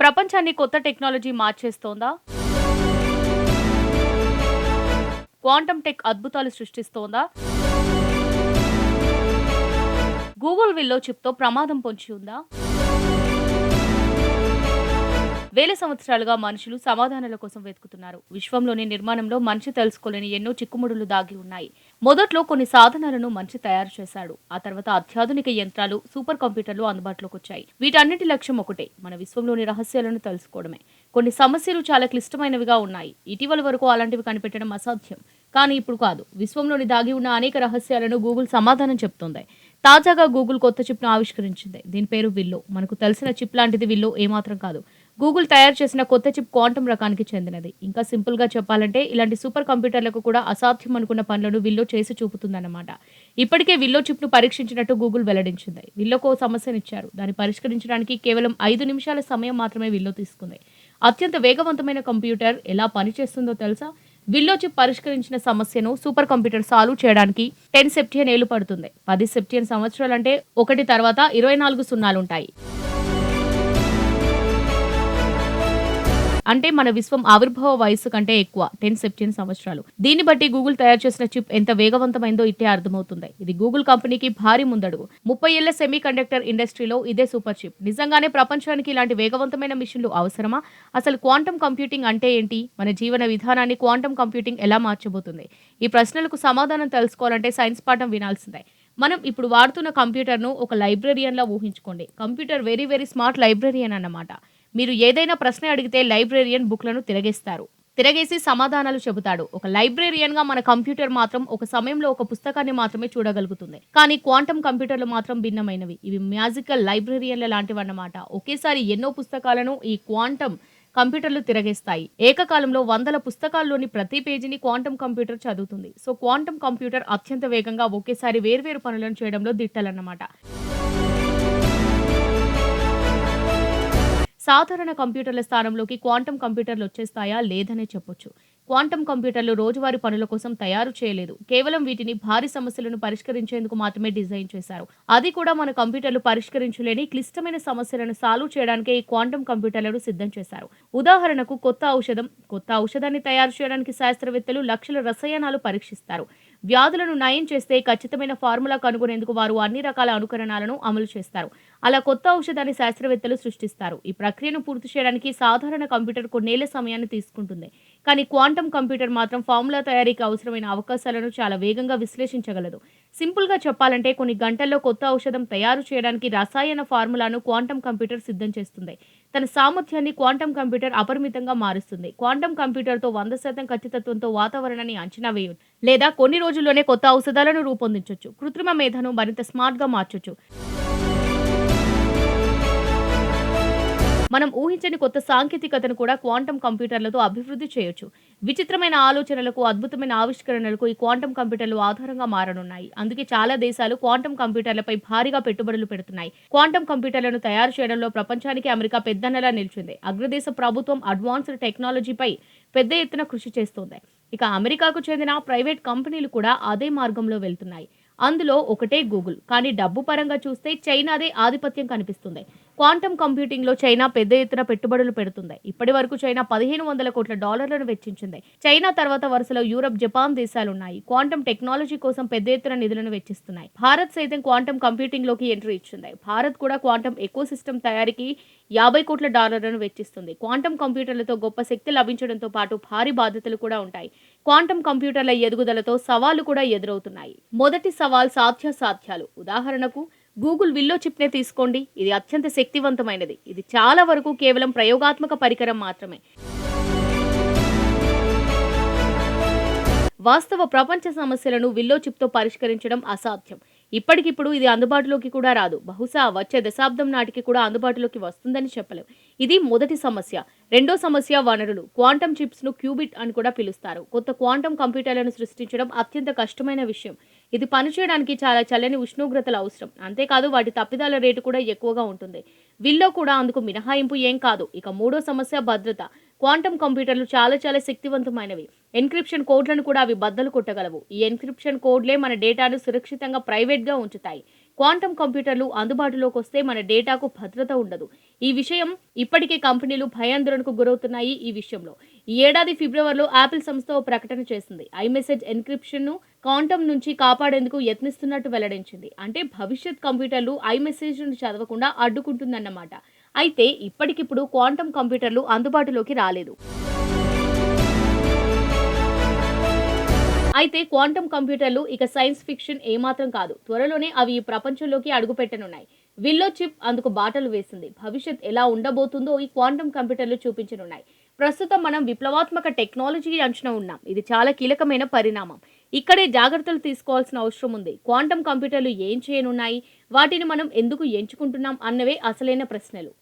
ప్రపంచాన్ని కొత్త technology మార్చేస్తోందా? Quantum tech అద్భుతాలు సృష్టిస్తోందా? గూగుల్ విల్లో చిప్తో ప్రమాదం పొంచి ఉందా? వేల సంవత్సరాలుగా మనుషులు సమాధానాల కోసం వెతుకుతున్నారు. విశ్వంలోని నిర్మాణంలో మనిషి తెలుసుకోలేని ఎన్నో చిక్కుముడులు దాగి ఉన్నాయి. మొదట్లో కొన్ని సాధనాలను మనిషి తయారు చేశాడు. ఆ తర్వాత అత్యాధునిక యంత్రాలు సూపర్ కంప్యూటర్లు అందుబాటులోకి వచ్చాయి. వీటన్నిటి లక్ష్యం ఒకటే మన విశ్వంలోని రహస్యాలను తెలుసుకోవడమే. కొన్ని సమస్యలు చాలా క్లిష్టమైనవిగా ఉన్నాయి. ఇటీవల వరకు అలాంటివి కనిపెట్టడం అసాధ్యం. కానీ ఇప్పుడు కాదు. విశ్వంలోని దాగి ఉన్న అనేక రహస్యాలను గూగుల్ సమాధానం చెప్తోంది. తాజాగా గూగుల్ కొత్త చిప్ను ఆవిష్కరించింది. దీని పేరు విల్లో. మనకు తెలిసిన చిప్ లాంటిది విల్లో ఏమాత్రం కాదు. గూగుల్ తయారు చేసిన కొత్త చిప్ క్వాంటం రకానికి చెందినది. ఇంకా సింపుల్గా చెప్పాలంటే ఇలాంటి సూపర్ కంప్యూటర్లకు కూడా అసాధ్యం అనుకున్న పనులను విల్లో చేసి చూపుతుందన్నమాట. ఇప్పటికే విల్లో చిప్ను పరీక్షించినట్టు గూగుల్ వెల్లడించింది. విల్లోకు సమస్యనిచ్చారు. దాన్ని పరిష్కరించడానికి కేవలం ఐదు నిమిషాల సమయం మాత్రమే విల్లో తీసుకుంది. అత్యంత వేగవంతమైన కంప్యూటర్ ఎలా పనిచేస్తుందో తెలుసా? విల్లో చిప్ పరిష్కరించిన సమస్యను సూపర్ కంప్యూటర్ సాల్వ్ చేయడానికి టెన్ సెప్టియన్ ఏళ్ళు పడుతుంది పది సెప్టియన్ సంవత్సరాలంటే ఒకటి తర్వాత ఇరవై నాలుగు సున్నాలుంటాయి. అంటే మన విశ్వం ఆవిర్భావ వయస్సు కంటే ఎక్కువ టెన్ సెప్టియన్ సంవత్సరాలు. దీన్ని బట్టి గూగుల్ తయారు చేసిన చిప్ ఎంత వేగవంతమైందో ఇట్టే అర్థమవుతుంది. ఇది గూగుల్ కంపెనీకి భారీ ముందడుగు. ముప్పై ఏళ్ళ సెమీ కండక్టర్ ఇండస్ట్రీలో ఇదే సూపర్ చిప్. నిజంగానే ప్రపంచానికి ఇలాంటి వేగవంతమైన మిషన్లు అవసరమా? అసలు క్వాంటమ్ కంప్యూటింగ్ అంటే ఏంటి? మన జీవన విధానాన్ని క్వాంటమ్ కంప్యూటింగ్ ఎలా మార్చబోతుంది? ఈ ప్రశ్నలకు సమాధానం తెలుసుకోవాలంటే సైన్స్ పాఠం వినాల్సిందే. మనం ఇప్పుడు వాడుతున్న కంప్యూటర్ను ఒక లైబ్రరీయన్లా ఊహించుకోండి. Computer very very smart librarian అన్నమాట. మీరు ఏదైనా ప్రశ్న అడిగితే లైబ్రేరియన్ బుక్లను తిరగేస్తారు. తిరగేసి సమాధానాలు చెబుతాడు. ఒక లైబ్రేరియన్గా మన కంప్యూటర్ మాత్రం ఒక సమయంలో ఒక పుస్తకాన్ని మాత్రమే చూడగలుగుతుంది. కానీ క్వాంటమ్ కంప్యూటర్లు మాత్రం భిన్నమైనవి. ఇవి మ్యాజికల్ లైబ్రేరియన్ల లాంటివన్నమాట. ఒకేసారి ఎన్నో పుస్తకాలను ఈ క్వాంటమ్ కంప్యూటర్లు తిరగేస్తాయి. ఏకకాలంలో వందల పుస్తకాల్లోని ప్రతి పేజీని క్వాంటమ్ కంప్యూటర్ చదువుతుంది. సో క్వాంటమ్ కంప్యూటర్ అత్యంత వేగంగా ఒకేసారి వేర్వేరు పనులను చేయడంలో దిట్టాలన్నమాట. సాధారణ కంప్యూటర్ల స్థానంలోకి క్వాంటమ్ కంప్యూటర్లు వచ్చేస్తాయా లేదనే చెప్పొచ్చు. క్వాంటమ్ కంప్యూటర్లు రోజువారీ పనుల కోసం తయారు చేయలేదు. కేవలం వీటిని భారీ సమస్యలను పరిష్కరించేందుకు మాత్రమే డిజైన్ చేశారు. అది కూడా మన కంప్యూటర్లు పరిష్కరించలేని క్లిష్టమైన సమస్యలను సాల్వ్ చేయడానికే ఈ క్వాంటమ్ కంప్యూటర్లను సిద్ధం చేశారు. ఉదాహరణకు కొత్త ఔషధం కొత్త ఔషధాన్ని తయారు చేయడానికి శాస్త్రవేత్తలు లక్షల రసాయనాలు పరీక్షిస్తారు. వ్యాధులను నయం చేస్తే ఖచ్చితమైన ఫార్ములా కనుగొనేందుకు వారు అన్ని రకాల అనుకరణాలను అమలు చేస్తారు. అలా కొత్త ఔషధాన్ని శాస్త్రవేత్తలు సృష్టిస్తారు. ఈ ప్రక్రియను పూర్తి చేయడానికి సాధారణ కంప్యూటర్ కొన్నేళ్ళ సమయాన్ని తీసుకుంటుంది. కానీ క్వాంటమ్ కంప్యూటర్ మాత్రం ఫార్ములా తయారీకి అవసరమైన అవకాశాలను చాలా వేగంగా విశ్లేషించగలదు. సింపుల్గా చెప్పాలంటే కొన్ని గంటల్లో కొత్త ఔషధం తయారు చేయడానికి రసాయన ఫార్ములాను క్వాంటమ్ కంప్యూటర్ సిద్ధం చేస్తుంది. తన సామర్థ్యాన్ని క్వాంటమ్ కంప్యూటర్ అపరిమితంగా మారుస్తుంది. క్వాంటమ్ కంప్యూటర్తో వంద శాతం ఖచ్చితత్వంతో వాతావరణాన్ని అంచనా వేయవచ్చు లేదా కొన్ని రోజుల్లోనే కొత్త ఔషధాలను రూపొందించవచ్చు కృత్రిమ మేధను మరింత స్మార్ట్గా మార్చొచ్చు. మనం ఊహించని కొత్త సాంకేతికతను కూడా క్వాంటం కంప్యూటర్లతో అభివృద్ధి చేయొచ్చు. విచిత్రమైన ఆలోచనలకు అద్భుతమైన ఆవిష్కరణలకు ఈ క్వాంటం కంప్యూటర్లు ఆధారంగా మారనున్నాయి. అందుకే చాలా దేశాలు క్వాంటం కంప్యూటర్లపై భారీగా పెట్టుబడులు పెడుతున్నాయి. క్వాంటం కంప్యూటర్లను తయారు చేయడంలో ప్రపంచానికి అమెరికా పెద్దన్నలా నిలిచింది. అగ్రదేశ ప్రభుత్వం అడ్వాన్స్డ్ టెక్నాలజీపై పెద్ద ఎత్తున కృషి చేస్తోంది. ఇక అమెరికాకు చెందిన ప్రైవేట్ కంపెనీలు కూడా అదే మార్గంలో వెళ్తున్నాయి. అందులో ఒకటే గూగుల్. కానీ డబ్బు పరంగా చూస్తే చైనాదే ఆధిపత్యం కనిపిస్తుంది. క్వాంటమ్ కంప్యూటింగ్లో చైనా పెద్ద ఎత్తున పెట్టుబడులు పెడుతుంది. ఇప్పటి వరకు చైనా పదిహేను వందల కోట్ల డాలర్లను వెచ్చించింది. చైనా తర్వాత వరుసలో యూరప్ జపాన్ దేశాలున్నాయి. క్వాంటమ్ టెక్నాలజీ కోసం పెద్ద ఎత్తున నిధులను వెచ్చిస్తున్నాయి. భారత్ సైతం క్వాంటమ్ కంప్యూటింగ్లోకి ఎంట్రీ ఇచ్చింది. భారత్ కూడా క్వాంటమ్ ఎకో సిస్టమ్ తయారీకి యాభై కోట్ల డాలర్లను వెచ్చిస్తుంది. క్వాంటమ్ కంప్యూటర్లతో గొప్ప శక్తి లభించడంతో పాటు భారీ బాధ్యతలు కూడా ఉంటాయి. క్వాంటమ్ కంప్యూటర్ల ఎదుగుదలతో సవాళ్ళు కూడా ఎదురవుతున్నాయి. మొదటి సవాల్ సాధ్యాసాధ్యాలు. ఉదాహరణకు గూగుల్ విల్లో చిప్నే తీసుకోండి. ఇది అత్యంత శక్తివంతమైనది. ఇది చాలా వరకు కేవలం ప్రయోగాత్మక పరికరం మాత్రమే. వాస్తవ ప్రపంచ సమస్యలను విల్లో చిప్తో పరిష్కరించడం అసాధ్యం. ఇప్పటికిప్పుడు ఇది అందుబాటులోకి కూడా రాదు. బహుశా వచ్చే దశాబ్దం నాటికి కూడా అందుబాటులోకి వస్తుందని చెప్పలేం. ఇది మొదటి సమస్య. రెండో సమస్య వనరులు. క్వాంటమ్ చిప్స్ను క్యూబిట్ అని కూడా పిలుస్తారు. కొత్త క్వాంటమ్ కంప్యూటర్లను సృష్టించడం అత్యంత కష్టమైన విషయం. ఇది పనిచేయడానికి చాలా చల్లని ఉష్ణోగ్రతలు అవసరం. అంతేకాదు వాటి తప్పిదాల రేటు కూడా ఎక్కువగా ఉంటుంది. విల్లో కూడా అందుకు మినహాయింపు ఏం కాదు. ఇక మూడో సమస్య భద్రత. క్వాంటమ్ కంప్యూటర్లు చాలా చాలా శక్తివంతమైనవి. ఎన్క్రిప్షన్ కోడ్లను కూడా అవి బద్దలు కొట్టగలవు. ఈ ఎన్క్రిప్షన్ కోడ్లే మన డేటాను సురక్షితంగా ప్రైవేట్గా ఉంచుతాయి. క్వాంటం కంప్యూటర్లు అందుబాటులోకి వస్తే మన డేటాకు భద్రత ఉండదు. ఈ విషయం ఇప్పటికే కంపెనీలు భయాందోళనకు గురవుతున్నాయి ఈ విషయంలో. ఈ ఏడాది ఫిబ్రవరిలో యాపిల్ సంస్థ ఓ ప్రకటన చేసింది. ఐమెసేజ్ ఎన్క్రిప్షన్ను క్వాంటం నుంచి కాపాడేందుకు యత్నిస్తున్నట్టు వెల్లడించింది. అంటే భవిష్యత్ కంప్యూటర్లు ఐమెసేజ్ను చదవకుండా అడ్డుకుంటుందన్నమాట. అయితే ఇప్పటికిప్పుడు క్వాంటం కంప్యూటర్లు అందుబాటులోకి రాలేదు. అయితే క్వాంటం కంప్యూటర్లు ఇక సైన్స్ ఫిక్షన్ ఏమాత్రం కాదు. త్వరలోనే అవి ఈ ప్రపంచంలోకి అడుగుపెట్టనున్నాయి. విల్లో చిప్ అందుకు బాటలు వేసింది. భవిష్యత్ ఎలా ఉండబోతుందో ఈ క్వాంటం కంప్యూటర్లు చూపించనున్నాయి. ప్రస్తుతం మనం విప్లవాత్మక టెక్నాలజీ అంచనా ఉన్నాం. ఇది చాలా కీలకమైన పరిణామం. ఇక్కడే జాగ్రత్తలు తీసుకోవాల్సిన అవసరం ఉంది. క్వాంటం కంప్యూటర్లు ఏం చేయనున్నాయి? వాటిని మనం ఎందుకు ఎంచుకుంటున్నాం? అన్నవే అసలైన ప్రశ్నలు.